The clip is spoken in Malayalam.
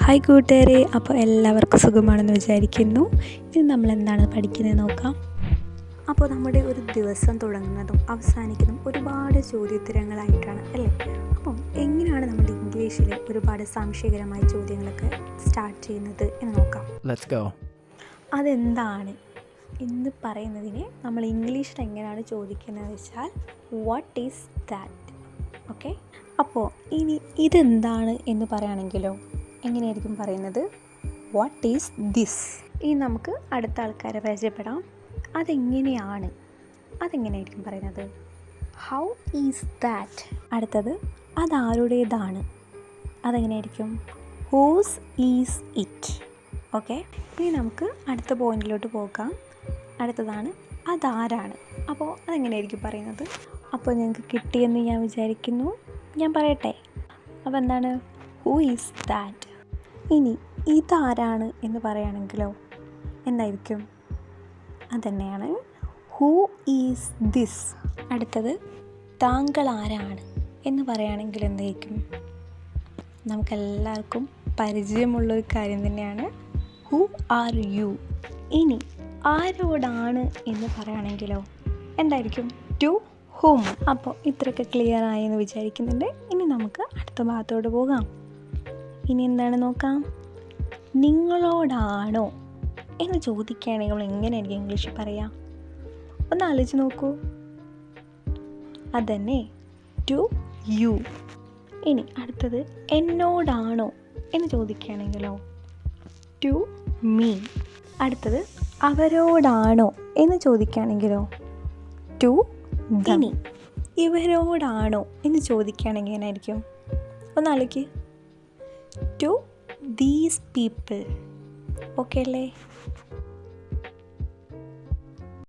ഹായ് കൂട്ടുകാരെ അപ്പോൾ എല്ലാവർക്കും സുഖമാണെന്ന് വിചാരിക്കുന്നു. ഇനി നമ്മൾ എന്താണ് പഠിക്കുന്നത് നോക്കാം. അപ്പോൾ നമ്മുടെ ഒരു ദിവസം തുടങ്ങുന്നതും അവസാനിക്കുന്നതും ഒരുപാട് ചോദ്യോത്തരങ്ങളായിട്ടാണ് അല്ലേ? അപ്പം എങ്ങനെയാണ് നമ്മൾ ഇംഗ്ലീഷിൽ ഒരുപാട് സംശയകരമായ ചോദ്യങ്ങളൊക്കെ സ്റ്റാർട്ട് ചെയ്യുന്നത് എന്ന് നോക്കാം. അതെന്താണ്? എന്ന് പറയുന്നതിനെ നമ്മൾ ഇംഗ്ലീഷിൽ എങ്ങനെയാണ് ചോദിക്കുന്നത് വെച്ചാൽ വാട്ട് ഈസ് ദാറ്റ് ഓക്കെ അപ്പോൾ ഇനി ഇതെന്താണ് എന്ന് പറയുകയാണെങ്കിലോ എങ്ങനെയായിരിക്കും പറയുന്നത്? വാട്ട് ഈസ് ദിസ് ഇനി നമുക്ക് അടുത്ത ആൾക്കാരെ പരിചയപ്പെടാം. അതെങ്ങനെയാണ്? അതെങ്ങനെയായിരിക്കും പറയുന്നത്? ഹൗ ഈസ് ദാറ്റ് അടുത്തത് അതാരുടേതാണ്? അതെങ്ങനെയായിരിക്കും? ഹൂസ് ഈസ് ഇറ്റ് ഓക്കെ ഇനി നമുക്ക് അടുത്ത പോയിന്റിലോട്ട് പോകാം. അടുത്തതാണ് അതാരാണ്? അപ്പോൾ അതെങ്ങനെയായിരിക്കും പറയുന്നത്? അപ്പോൾ ഞങ്ങൾക്ക് കിട്ടിയെന്ന് ഞാൻ വിചാരിക്കുന്നു. ഞാൻ പറയട്ടെ. അപ്പോൾ എന്താണ്? ഹൂ ഈസ് ദാറ്റ് ഇനി ഇതാരാണ് എന്ന് പറയുകയാണെങ്കിലോ എന്തായിരിക്കും? അതന്നെയാണ് ഹൂ ഈസ് ദിസ് അടുത്തത് താങ്കൾ ആരാണ് എന്ന് പറയുകയാണെങ്കിൽ എന്തായിരിക്കും? നമുക്കെല്ലാവർക്കും പരിചയമുള്ളൊരു കാര്യം തന്നെയാണ്. ഹൂ ആർ യു ഇനി ആരോടാണ് എന്ന് പറയുകയാണെങ്കിലോ എന്തായിരിക്കും? ടു ഹോം അപ്പോൾ ഇത്രയൊക്കെ ക്ലിയർ ആയി എന്ന് വിചാരിക്കുന്നുണ്ട്. ഇനി നമുക്ക് അടുത്ത ഭാഗത്തോട്ട് പോകാം. ഇനി എന്താണ് നോക്കാം? നിങ്ങളോടാണോ? എന്ന് ചോദിക്കുകയാണെങ്കിൽ നമ്മൾ എങ്ങനെയായിരിക്കും ഇംഗ്ലീഷിൽ പറയാം? ഒന്ന് ആലോചിച്ച് നോക്കൂ. അതന്നെ. To you. ഇനി അടുത്തത് എന്നോടാണോ? എന്ന് ചോദിക്കുകയാണെങ്കിലോ? To me. അടുത്തത് അവരോടാണോ? എന്ന് ചോദിക്കുകയാണെങ്കിലോ? ടു ഇനി ഇവരോടാണോ? എന്ന് ചോദിക്കുകയാണെങ്കിൽ എങ്ങനെയായിരിക്കും? ഒന്ന് ആലോചിക്ക്. ടു ദീസ് പീപ്പിൾ ഓക്കെ അല്ലേ?